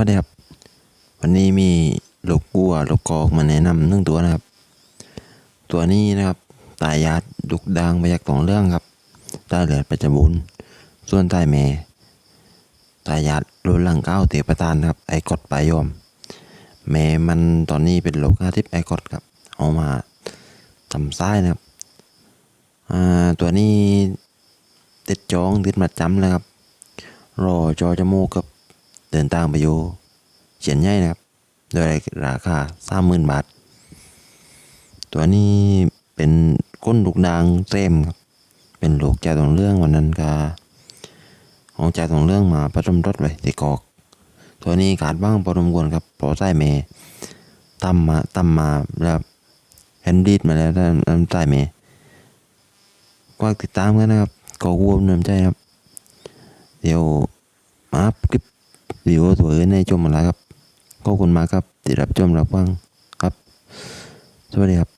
วัสดีครับวันนี้มีลูกวัวลูกกอกมาแนะนำหนึ่งตัวนะครับ ตัวนี้นะครับตายาดดุกดังมาจากสองเรื่องครับตาเหลือประจบุญส่วนตายแม่ตายาดรุนหลังเก้าเตะประทานครับ ไอกดปลายยอมแม่มันตอนนี้เป็นโรคาทิตย์ไอกดครับ เอามาทำซ้ายนะครับอ่าตัวนี้ติดจองติดมาจำเลยครับรอจอจมูกกับ เดินทางไปอยู่เฉียนใหญ่นะครับ โดยราคาสามหมื่นบาท ตัวนี้เป็นก้นลูกนางเต็มครับ เป็นลูกจ่าตรงเรื่องวันนั้นก็ของจ่าตรงเรื่องมาประจมรถไว้ที่กอก ตัวนี้ขาดบ้างพอสมควรครับพอใต้เมตั้มมาตั้มมาแล้วแฮนดีดมาแล้วตั้มใต้เมกว้างติดตามกันนะครับก็วัวเนิมใจครับ เดี๋ยวมาอัพคลิป วิดีโอตัวอื่นให้ชมมาแล้วครับขอบคุณมากครับที่รับชมรับฟังครับ สวัสดีครับ